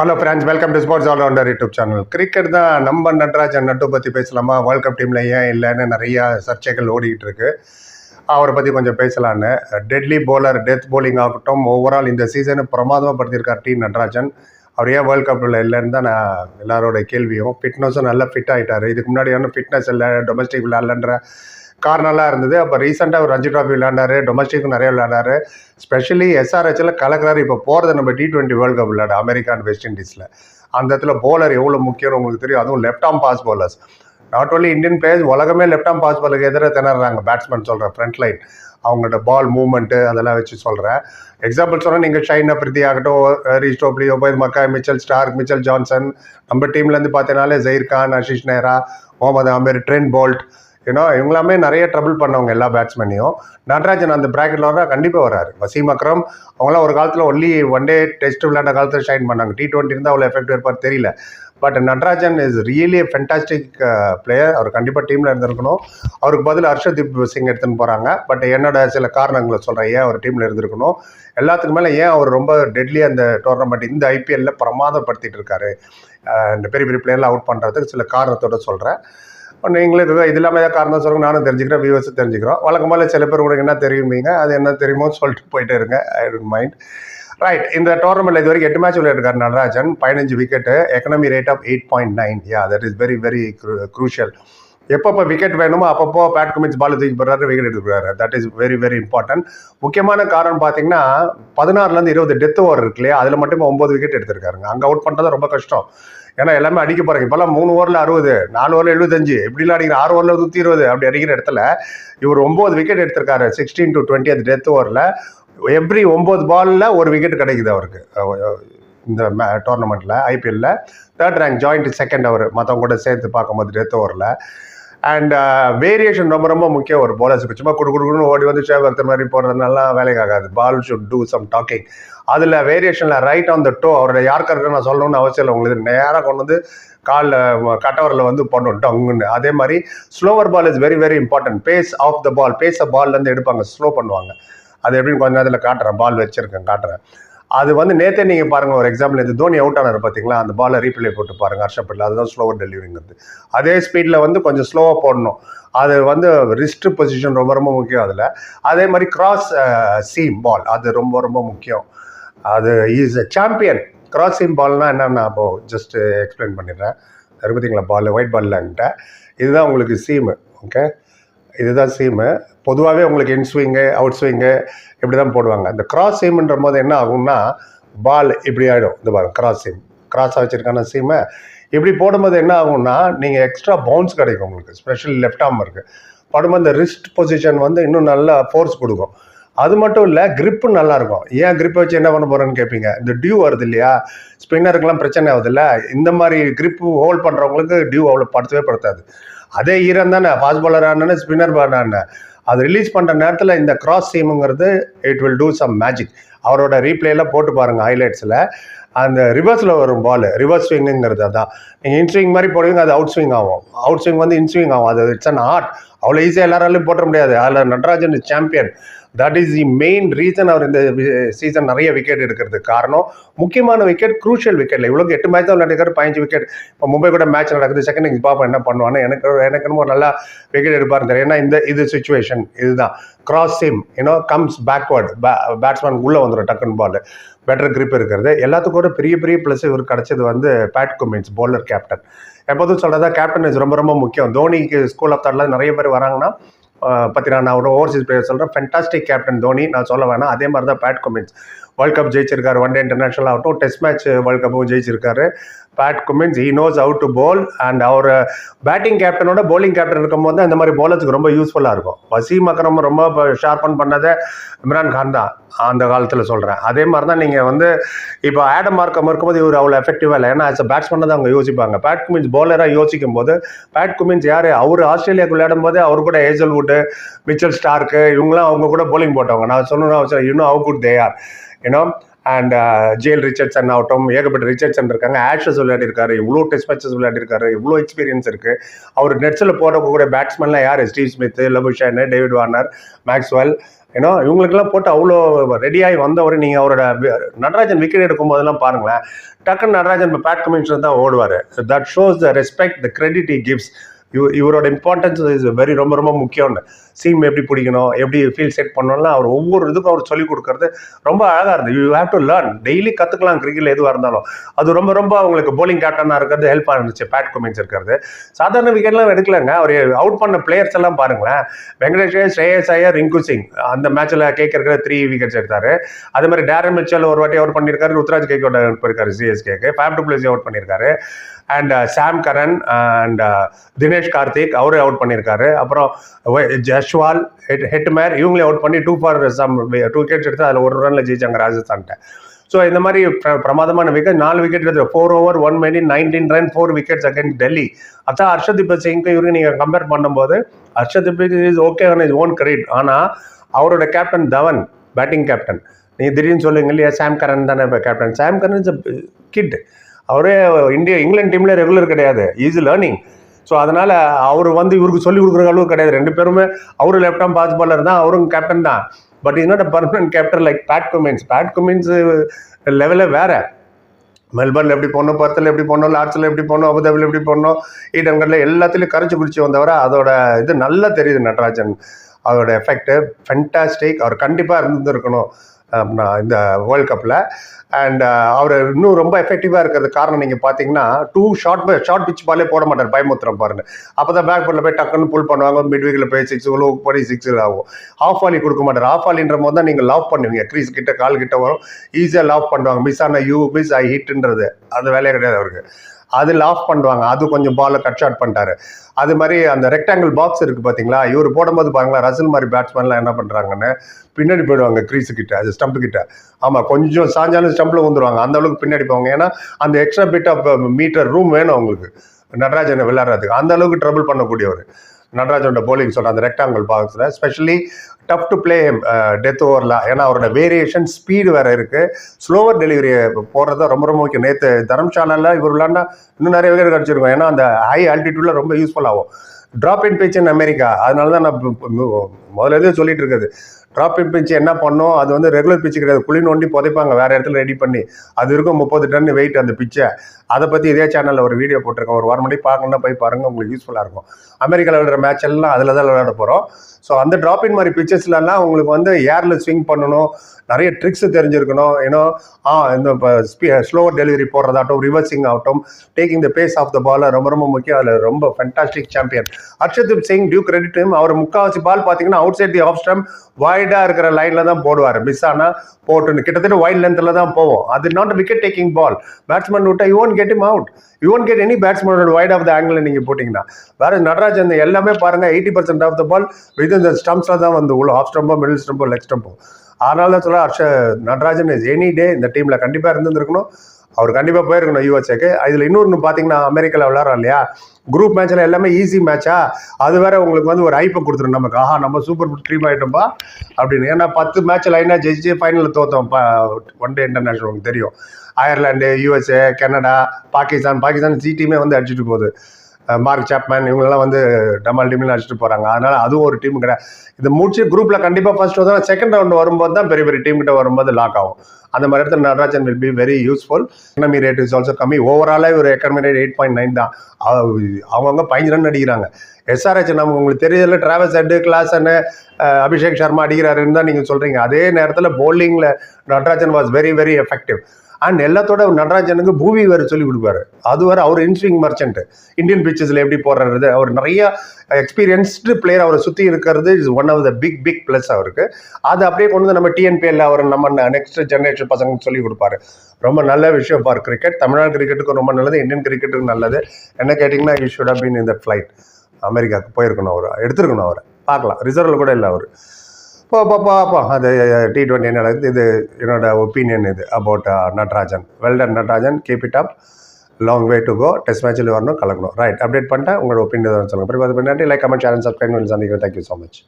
Hello friends welcome to sports allrounder YouTube channel cricket தான் நம்ம நட்ராஜன் நட்டு பற்றி பேசலாமா? வேர்ல்ட் கப் டீமில் ஏன் இல்லைன்னு நிறையா சர்ச்சைகள் ஓடிக்கிட்டு இருக்கு. அவரை பற்றி கொஞ்சம் பேசலான்னு. டெட்லி போலர் டெத் போலிங் ஆகட்டும் ஓவரால் இந்த சீசனை பிரமாதமாக படுத்தியிருக்கார் டி நட்ராஜன். அவர் ஏன் வேர்ல்ட் கப்பில் இல்லைன்னு தான் நான் எல்லாரோட கேள்வியும். ஃபிட்னஸும் நல்லா ஃபிட் ஆகிட்டார் இதுக்கு முன்னாடி ஒன்றும் ஃபிட்னஸ் இல்லை டொமஸ்டிக் விளையாடலன்ற காரணம்லாம் இருந்தது. அப்போ ரீசெண்டாக ஒரு ரஞ்சி ட்ராஃபி விளையாண்டாரு. டொமஸ்டிக்கும் நிறைய விளையாண்டாரு. ஸ்பெஷலி எஸ்ஆர்ஹெச்சில் கலக்கிறாரு. இப்போ போகிறது நம்ம டி டுவெண்ட்டி வேர்ல்டு கப் விளையாடு. அமெரிக்கா அண்ட் வெஸ்ட் இண்டீஸில் அந்த இடத்துல போலர் எவ்வளோ முக்கியம்னு உங்களுக்கு தெரியும். அதுவும் left arm pace bowlers not only Indian players உலகமே லெஃப்ட் ஆம் பாஸ் பாலுக்கு எதிராக திணறாங்க. பேட்ஸ்மேன் சொல்கிறேன் ஃப்ரண்ட் லைன் அவங்களோட பால் மூவ்மெண்ட்டு அதெல்லாம் வச்சு சொல்கிறேன் எக்ஸாம்பிள் சொன்னால் நீங்கள் ஷைனா பிரித்தி ஆகட்டும் Reece Topley Obed McCoy Mitchell Starc Mitchell Johnson. நம்ம டீம்லேருந்து பார்த்தீங்கனாலே ஜெயிர் கான் ஆஷிஷ் நேரா முகமது அமீர் ட்ரென் போல்ட். ஏன்னா இவங்களாமே நிறைய ட்ரபிள் பண்ணவங்க எல்லா பேட்ஸ்மேனையும் நடராஜன் அந்த ப்ராக்கெட்டில் வர கண்டிப்பாக வராரு. வசீம் அக்ரம் அவங்களாம் ஒரு காலத்தில் ஒன்லி ஒன் டே டெஸ்ட் விளையாண்ட காலத்தில் ஷைன் பண்ணாங்க. டி ட்வெண்ட்டி இருந்தால் அவ்வளோ எஃபெக்ட் இருப்பார் தெரியல. But Natarajan is really fantastic player அவர் கண்டிப்பாக டீமில் இருந்திருக்கணும். அவருக்கு பதில் ஹர்ஷதீப் சிங் எடுத்துன்னு போகிறாங்க பட் என்னோட சில காரணங்களை சொல்கிறேன் ஏன் அவர் டீமில் இருந்திருக்கணும்? எல்லாத்துக்கு மேலே ஏன் அவர் ரொம்ப டெட்லி அந்த டோர்னமெண்ட் இந்த ஐபிஎல்ல பிரமாதப்படுத்திட்டு இருக்காரு? இந்த பெரிய பெரிய பிளேயரில் அவுட் பண்ணுறதுக்கு சில காரணத்தோட சொல்கிறேன் நீங்களே இது இது இல்லாமல் ஏதாவது காரணம் சொல்லுங்க. நானும் தெரிஞ்சுக்கிறேன் வியூவர்ஸும் தெரிஞ்சுக்கிறோம். வழக்கமாக சில பேர் உங்களுக்கு என்ன தெரியுமீங்க அது என்ன தெரியுமோ சொல்லிட்டு போயிட்டே இருங்க. ஐ டோன்ட் மைண்ட் ரைட் இந்த டோர்னமெண்ட்ல இது வரைக்கும் எட்டு மேட்ச் விளையாடுறாரு நடராஜன். பதினஞ்சு wicket economy rate of eight point nine yeah that is very very crucial எப்பப்போ விக்கெட் வேணுமோ அப்பப்போ பேட் குமின்ஸ் பால் தூக்கி போடுறாரு wicket எடுத்துக்கிறாரு that is very very important முக்கியமான காரணம் பார்த்தீங்கன்னா பதினாறுலேருந்து இருபது டெத் ஓவர் இருக்கு இல்லையா? அதில் மட்டுமே ஒம்பது விக்கெட் எடுத்திருக்காருங்க. அங்கே அவுட் பண்ணுறது ரொம்ப கஷ்டம். ஏன்னா எல்லாமே அடிக்க போகிறாங்க இப்போல்லாம் மூணு ஓவரில் அறுபது நாலு ஓவரில் எழுபத்தஞ்சு. எப்படிலாம் அடிக்கிற? ஆறு ஓவரில் நூற்றி இருபது. அப்படி அடிக்கிற இடத்துல இவர் ஒம்பது விக்கெட் எடுத்திருக்காரு. சிக்ஸ்டீன் டு டுவெண்ட்டி அது டெத் ஓவரில். எவ்ரி ஒம்பது பாலில் ஒரு விக்கெட் கிடைக்குது அவருக்கு. இந்த டோர்னமெண்ட்டில் ஐபிஎல்ல தேர்ட் ரேங்க் ஜாயிண்ட் செகண்ட் அவர் மற்றவங்க கூட சேர்த்து பார்க்கும்போது டெத் ஓவரில். அண்ட் வேரியேஷன் uh, ரொம்ப ரொம்ப முக்கியம். ஒரு போலர்ஸுக்கு சும்மா குடு குடுக்குன்னு ஓடி வந்து சேவர்த்தர் மாதிரி போடுறதுனாலாம் வேலைக்கு ஆகாது. Ball should do some talking அதில் வேரியேஷனில் ரைட் ஆன் த டோ அவரோட யார்க்கருக்கு நான் சொல்லணும்னு அவசியம் இல்லை. உங்களுக்கு நேராக கொண்டு வந்து காலில் கட்டவரில் வந்து போடணும். டங்குன்னு. அதே மாதிரி slower ball is very very important pace of the ball pace பால்லேருந்து எடுப்பாங்க. ஸ்லோ பண்ணுவாங்க. அது எப்படின்னு கொஞ்ச நேரத்தில் காட்டுறேன். பால் வச்சுருக்கேன் காட்டுறேன். அது வந்து நேற்றே நீங்கள் பாருங்கள் ஒரு எக்ஸாம்பிள் இது தோனி அவுட் ஆனார் பார்த்தீங்களா அந்த பாலை ரீப்ளே போட்டு பாருங்கள் ஹர்ஷப்பட்டில் அதுதான் ஸ்லோவர் டெலிவரிங்கிறது அதே ஸ்பீடில் வந்து கொஞ்சம் ஸ்லோவாக போடணும். அது வந்து ரிஸ்ட் பொசிஷன் ரொம்ப ரொம்ப முக்கியம் அதில். அதே மாதிரி கிராஸ் சீம் பால் அது ரொம்ப ரொம்ப முக்கியம். அது is a champion cross seam பால்னால் என்னென்ன அப்போ ஜஸ்ட் எக்ஸ்பிளைன் பண்ணிடுறேன். பார்த்தீங்களா பால் ஒயிட் பால்லன்ட்ட இதுதான் உங்களுக்கு சீமு ஓகே இதுதான் சீமு பொதுவாகவே உங்களுக்கு இன்ஸ்விங்கு அவுட் ஸ்விங்கு இப்படி தான் போடுவாங்க. இந்த கிராஸ் சீம்ன்ற போது என்ன ஆகும்னா பால் இப்படி ஆகிடும் இந்த பாருங்க கிராஸ் சீம் கிராஸாக வச்சுருக்கான சீமை இப்படி போடும்போது என்ன ஆகும்னா நீங்கள் எக்ஸ்ட்ரா பவுன்ஸ் கிடைக்கும் உங்களுக்கு. ஸ்பெஷல் லெஃப்ட் ஆர்ம் இருக்குது படும்போது இந்த ரிஸ்ட் பொசிஷன் வந்து இன்னும் நல்லா ஃபோர்ஸ் கொடுக்கும். அது மட்டும் இல்லை கிரிப்பு நல்லாயிருக்கும் ஏன் கிரிப்பை வச்சு என்ன பண்ண போகிறேன்னு கேட்பீங்க இந்த டியூ வருது இல்லையா? ஸ்பின்னருக்கெல்லாம் பிரச்சனை ஆகுது இந்த மாதிரி கிரிப்பு ஹோல்ட் பண்ணுறவங்களுக்கு டியூ அவ்வளோ படுத்தவே படுத்தாது. அதே ஈரம் தானே? ஃபாஸ்ட் பாலர் ஆனானே ஸ்பின்னர் பாலான அது ரிலீஸ் பண்ணுற நேரத்தில் இந்த cross சீமுங்கிறது it will do some magic அவரோட ரீப்ளேலாம் போட்டு பாருங்கள் ஹைலைட்ஸில் அந்த ரிவர்ஸில் வரும் பால் ரிவர்ஸ் ஸ்விங்குங்கிறது அதான். நீங்கள் இன்ஸ்விங் மாதிரி போடுவீங்க அது அவுட் ஸ்விங் ஆகும். அவுட் ஸ்விங் வந்து இன்ஸ்விங் ஆகும். அது இட்ஸ் அன் ஆர்ட் அவ்வளோ ஈஸியாக எல்லாராலையும் போட்ட முடியாது. அதில் Natarajan champion that is the main reason அவர் இந்த சீசன் நிறைய விக்கெட் எடுக்கிறதுக்கு காரணம். முக்கியமான விக்கெட் குரூஷியல் விக்கெட்ல இவ்வளோக்கு எட்டு மேட்ச் தான் விளையாடுறாரு பதினஞ்சு விக்கெட் இப்போ மும்பை கூட மேட்ச் நடக்குது செகண்ட் இன்னிங்ஸ் பாப்பா என்ன பண்ணுவான்னு எனக்கு எனக்கு ஒரு நல்லா விக்கெட் எடுப்பார் தெரியும். ஏன்னா இந்த இது சுச்சுவேஷன் இதுதான். Cross seam you know comes backward batsman உள்ளே வந்துடும் டக்குன்னு பால் பெட்டர் கிரிப் இருக்கிறது. எல்லாத்துக்கும் ஒரு பெரிய பெரிய ப்ளஸ் இவர் கிடச்சது வந்து பேட் குமின்ஸ் பவுலர் கேப்டன் எப்போதும் சொல்கிறதா கேப்டன் இஸ் ரொம்ப ரொம்ப முக்கியம். தோனிக்கு ஸ்கூல் ஆஃப் தாட்லாம் நிறைய பேர் வராங்கன்னா பார்த்தீங்கன்னா நான் ஒரு ஓவர்சீஸ் பிளேயர் சொல்கிறேன் ஃபென்டாஸ்டிக் கேப்டன் தோனி. நான் சொல்ல வேணாம். அதே மாதிரி தான் பேட் கமின்ஸ் வேர்ல்ட் கப் ஜெயிச்சிருக்காரு ஒன் டே இன்டர்நேஷனல் ஆகட்டும். டெஸ்ட் மேட்ச் வேர்ல்ட் கப்பும் ஜெயிச்சிருக்காரு. Pat Cummins he knows how to bowl and our batting கேப்டனோட போலிங் கேப்டன் இருக்கும்போது தான் இந்த மாதிரி போலர்ஸுக்கு ரொம்ப யூஸ்ஃபுல்லாக இருக்கும். வசீம் அக்ரம் ரொம்ப ஷார்பன் பண்ணதை இம்ரான் கான் தான் அந்த காலத்தில் சொல்கிறேன் அதே மாதிரி தான் நீங்கள் வந்து இப்போ ஆடம் மார்க்கம் இருக்கும்போது இவர் அவ்வளோ எஃபெக்டிவாக இல்லை. ஏன்னா ஆஸ் அ பேட்ஸ்மேன் தான் அவங்க யோசிப்பாங்க. பேட் குமின்ஸ் போலராக யோசிக்கும் போது பேட் குமின்ஸ் யார்? அவர் ஆஸ்திரேலியாவுக்கு விளையாடும் போது அவர் கூட ஏஜல்வுட்டு மிச்சல் ஸ்டார்க்கு இவங்களாம் அவங்க கூட போலிங் போட்டவங்க. நான் சொல்லணும் அவசியம் இன்னும் out good they are you know and Jhye Richardson ஆகட்டும் ஏகப்பட்ட ரிச்சர்ட்சன் இருக்காங்க. ஆஷஸ் விளையாடிருக்காரு இவ்வளோ டெஸ்ட் மேட்சஸ் விளையாடிருக்காரு இவ்வளோ எக்ஸ்பீரியன்ஸ் இருக்கு. அவர் நெட்ஸில் போடக்கூடிய பேட்ஸ்மேன்லாம் யார்? Steve Smith Labuschagne David Warner Maxwell ஏன்னா இவங்களுக்கெல்லாம் போட்டு அவ்வளோ ரெடியாகி வந்தவர் நீங்கள் அவரோட நடராஜன் விக்கெட் எடுக்கும் போதெல்லாம் பாருங்களேன். டக்குன்னு நடராஜன் பேட் கமிஷனர் தான் ஓடுவார். That shows the respect the credit he gives. இவ இவரோட இம்பார்ட்டன்ஸ் இஸ் வெரி ரொம்ப ரொம்ப முக்கியம்னு. சீம் எப்படி பிடிக்கணும் எப்படி ஃபீல் செட் பண்ணணும்லாம் அவர் ஒவ்வொரு இதுக்கும் அவர் சொல்லிக் கொடுக்கறது ரொம்ப அழகாக இருந்தது. You have to learn daily கற்றுக்கலாம் கிரிக்கெட் எதுவாக இருந்தாலும். அது ரொம்ப ரொம்ப அவங்களுக்கு போலிங் கேப்டனாக இருக்கிறது ஹெல்ப்பாக இருந்துச்சு. பேட் கமின்ஸ் இருக்கிறது. சாதாரண விக்கெட்லாம் எடுக்கலங்க. அவர் அவுட் பண்ண பிளேயர்ஸ் எல்லாம் பாருங்களேன். வெங்கடேஷ் ஸ்ரேயஸ் ஐயர் ரிங்கு சிங். அந்த மேட்ச்சில் கேட்கறக்கிற த்ரீ விக்கெட்ஸ் எடுத்தார். அதே மாதிரி டேரன் மிச்சல் ஒரு வாட்டி அவுட் பண்ணியிருக்காரு. ருத்ராஜ் கேக்கோட அவுட் பண்ணியிருக்காரு. சிஎஸ்கேக்கு ஃபேப் டு பிளேஸ் அவுட் பண்ணியிருக்காரு. And Sam Curran and Dinesh Karthik அவரே அவுட் பண்ணியிருக்காரு. அப்புறம் வை- ஜஷ்வால் ஹெட் ஹெட்மேர் இவங்களே அவுட் பண்ணி two for some two wickets எடுத்து அதில் ஒரு ரனில் ஜெயிச்சாங்க ராஜஸ்தான்கிட்ட. ஸோ இந்த மாதிரி பிரமாதமான விக்கெட் நாலு விக்கெட் எடுத்து four over one maiden nineteen run four wickets again Delhi அதான் ஹர்ஷதீப் சிங்க்கு இவருக்கு நீங்கள் கம்பேர் பண்ணும்போது Harshdeep is okay on his own credit ஆனால் அவரோட கேப்டன் தவன் பேட்டிங் கேப்டன் நீங்கள் திடீர்னு சொல்லுங்க இல்லையா சாம் கரன் தானே இப்போ captain Sam Curran is kid அவரே இந்தியா இங்கிலாந்து டீம்ல ரெகுலர் கிடையாது. இஸ் லேர்னிங் ஸோ அதனால அவர் வந்து இவருக்கு சொல்லி கொடுக்குற அளவு கிடையாது. ரெண்டு பேருமே அவரும் லெஃப்ட் ஆம் பாஸ் பாலர் தான் அவரும் கேப்டன் தான். But is not a permanent captain like Pat Cummins Pat Cummins லெவலே வேற. மெல்பர்னில் எப்படி போனோம் பர்த்தில் எப்படி போனோம் லார்ட்ஸில் எப்படி போனோம் அபுதாபியில் எப்படி போனோம் ஈடன்கட்டில் எல்லாத்துலேயும் கரைச்சி குடிச்சு வந்தவரை அதோட இது நல்லா தெரியுது நடராஜன். அதோட எஃபெக்ட் ஃபென்டாஸ்டிக் அவர் கண்டிப்பாக இருந்திருக்கணும். இந்த வேர்ல்ட் கப்பில் அண்ட் அவர் இன்னும் ரொம்ப எஃபெக்டிவாக இருக்கிறது காரணம் நீங்கள் பார்த்தீங்கன்னா டூ ஷார்ட் ஷார்ட் பிச் பாலே போட மாட்டார் பயமுத்திரம் பாருங்க. அப்போ தான் பேக் போர்டில் போய் டக்குன்னு புல் பண்ணுவாங்க மிட் வீக்கில் போய் சிக்ஸ் லோ பண்ணி சிக்ஸில் ஆகும். ஆஃப் ஆலி கொடுக்க மாட்டார். ஆஃப் ஆலின்ற போது தான் நீங்கள் லாப் பண்ணுவீங்க. க்ரீஸ் கிட்ட கால் கிட்ட வரும். ஈஸியாக லாப் பண்ணுவாங்க. மிஸ் ஆன யூ மிஸ் ஐ ஹிட்ன்றது அந்த வேலையே கிடையாது அவருக்கு. அது லாஃப் பண்ணுவாங்க அது கொஞ்சம் பாலை கட் ஷாட் பண்ணிட்டாரு. அது மாதிரி அந்த ரெக்டாங்கிள் பாக்ஸ் இருக்குது பார்த்தீங்களா இவர் போடும்போது பாருங்களா ரசல் மாதிரி பேட்ஸ்மேன்லாம் என்ன பண்ணுறாங்கன்னு பின்னாடி போயிடுவாங்க க்ரீஸு கிட்ட அது ஸ்டம்ப் கிட்ட. ஆமாம் கொஞ்சம் சாஞ்சாலும் ஸ்டம்பில் வந்துருவாங்க அந்த அளவுக்கு பின்னாடி போவாங்க. ஏன்னா அந்த extra bit of metre room வேணும் அவங்களுக்கு. நடராஜனை விளையாடுறதுக்கு. அந்த அளவுக்கு ட்ரபிள் பண்ணக்கூடியவர். நடராஜனோட போலிங் சொல்ற அந்த ரெக்டாங்கிள் பாக்ஸில் specially tough to play death ஓவரில் ஏன்னா அவரோட வேரியேஷன் ஸ்பீடு வேற இருக்கு. ஸ்லோவர் டெலிவரி போடுறது ரொம்ப ரொம்ப முக்கியம். நேற்று தரம்சாலால இவர் விளாண்டா இன்னும் நிறைய விக்கெட் கிடச்சிருக்கும். ஏன்னா அந்த ஹை ஆல்டிடியூட்ல ரொம்ப யூஸ்ஃபுல் ஆகும். Drop in pitch in America அதனால தான் நான் முதல்ல சொல்லிட்டு இருக்குது. ட்ராப் இன் பிச் என்ன பண்ணோம்? அது வந்து ரெகுலர் பிச்சு கிடையாது. குழி நோண்டி புதைப்பாங்க. வேற இடத்துல ரெடி பண்ணி. அது இருக்கும் முப்பது டன் வெயிட் அந்த பிச்சை அதை பற்றி இதே சேனலில் ஒரு வீடியோ போட்டிருக்கேன் ஒரு வாரம் மணி பார்க்கணும்னா போய் பாருங்கள் உங்களுக்கு யூஸ்ஃபுல்லாக இருக்கும். அமெரிக்காவில் விளையாடுற மேட்ச் எல்லாம் அதில் தான் விளையாட போகிறோம் ஸோ அந்த ட்ராப்பின் மாதிரி பிக்சர்ஸ்லலாம் உங்களுக்கு வந்து ஏரில் ஸ்விங் பண்ணணும். நிறைய ட்ரிக்ஸ் தெரிஞ்சிருக்கணும். ஏன்னோ ஆ இந்த ஸ்லோவர் டெலிவரி போடுறதாகட்டும் ரிவர்சிங் ஆகட்டும் taking the pace of the ball ரொம்ப ரொம்ப முக்கியம். அதில் ரொம்ப fantastic champion Harshdeep Singh due credit அவர் முக்காவாசி பால் பார்த்தீங்கன்னா outside the off stump வைடாக இருக்கிற லைனில் தான் போடுவார். மிஸ் ஆனால் போட்டுன்னு. கிட்டத்தட்ட வைட் லென்த்தில் தான் போவோம். அது not wicket taking ball batsman விட்டா you won't get him out you won't get any பேட்ஸ்மேனோட wide of the angle நீங்கள் போட்டிங்கன்னா. வேற நடராஜன் எல்லாமே பாருங்க eighty percent of the ball with இந்த ஸ்டம்ப்ஸில் தான் வந்து உள்ள ஆஃப் ஸ்டம்போ மிடில் ஸ்டம்போ லெக் ஸ்டம்போ அதனால தான் சொல்ல Harsh Natarajan is any day இந்த டீமில் கண்டிப்பாக இருந்திருக்கணும். அவர் கண்டிப்பாக போயிருக்கணும் யூஎஸ்ஏக்கு இதில் இன்னொன்று பார்த்தீங்கன்னா அமெரிக்காவில் விளாட்றோம் இல்லையா? குரூப் மேட்ச்சில் எல்லாமே ஈஸி மேட்சா அது வேற உங்களுக்கு வந்து ஒரு ஐப்பை கொடுத்துரும் நமக்கு. ஆஹா நம்ம சூப்பர் டீம் ஆகிட்டோம்பா அப்படின்னு. ஏன்னா பத்து மேட்ச் லைனாக ஜெயிச்சு ஃபைனலில் தோத்தோம். ஒன் டே இன்டர்நேஷனல் உங்களுக்கு தெரியும். Ireland USA Canada Pakistan Pakistan C டீமே வந்து அடிச்சுட்டு போகுது. மார்க் சாப்மேன் இவங்கெல்லாம் வந்து டமால் டீம்ல அடிச்சுட்டு போகிறாங்க அதனால் அதுவும் ஒரு டீம் கிடையாது இது முடிச்சு குரூப்பில் கண்டிப்பாக ஃபர்ஸ்ட் வந்து செகண்ட் ரவுண்ட் வரும்போது தான் பெரிய பெரிய டீம் கிட்ட வரும்போது லாக் ஆகும். அந்த மாதிரி இடத்துல Natarajan will be very useful economy rate is also கம்மி. ஓவராலே ஒரு economy rate eight point nine தான். அவங்கவுங்க பதினஞ்சு ரன் அடிக்கிறாங்க எஸ்ஆர்ஹெச் நம்ம உங்களுக்கு தெரியல டிராவல்ஸ் ஹெட்டு கிளாஸ்னு அபிஷேக் சர்மா அடிக்கிறாருன்னு தான் நீங்கள் சொல்கிறீங்க அதே நேரத்தில் bowling-ல Natarajan was very very effective and எல்லாத்தோட நடராஜனுக்கு பூவி வேறு சொல்லி கொடுப்பாரு அது வேறு அவர் இன்ஸ்விங் மர்ச்சன்ட் இந்தியன் பிக்சர்ஸில் எப்படி போடுறது அவர் நிறைய எக்ஸ்பீரியன்ஸ்டு பிளேயர் அவரை சுற்றி இருக்கிறது is one of the big big plus அவருக்கு. அது அப்படியே கொண்டு வந்து நம்ம டிஎன்பிஎல்ல அவர் நம்ம நெக்ஸ்ட் ஜெனரேஷன் பசங்களுக்கு சொல்லி கொடுப்பாரு. ரொம்ப நல்ல விஷயம் ஃபார் கிரிக்கெட் தமிழ்நாடு கிரிக்கெட்டுக்கும் ரொம்ப நல்லது இந்தியன் கிரிக்கெட்டுக்கும் நல்லது. என்ன கேட்டிங்கன்னா யூ ஷுட் ஹவ் பீன் இந்த ஃப்ளைட் அமெரிக்காவுக்கு போயிருக்கணும் அவர் எடுத்துருக்கணும் அவரை. பார்க்கலாம். ரிசர்வில் கூட இல்லை அவர். போ போ பார்ப்போம் அது டி ட்வெண்ட்டி நடக்குது இது என்னோட ஒப்பீனியன் இது about Natarajan. Well done Natarajan. Keep it up long way to go test மேட்ச்சில் வரணும் கலக்கணும். ரைட் அப்டேட் பண்ணிட்டேன் உங்களோட ஒப்பீனியன் சொல்லுங்கள் பிறகு அது பின்னாடி லைக் கமெண்ட் சேனல் சப்ஸ்கிரைப் சந்திக்கிறேன். Thank you so much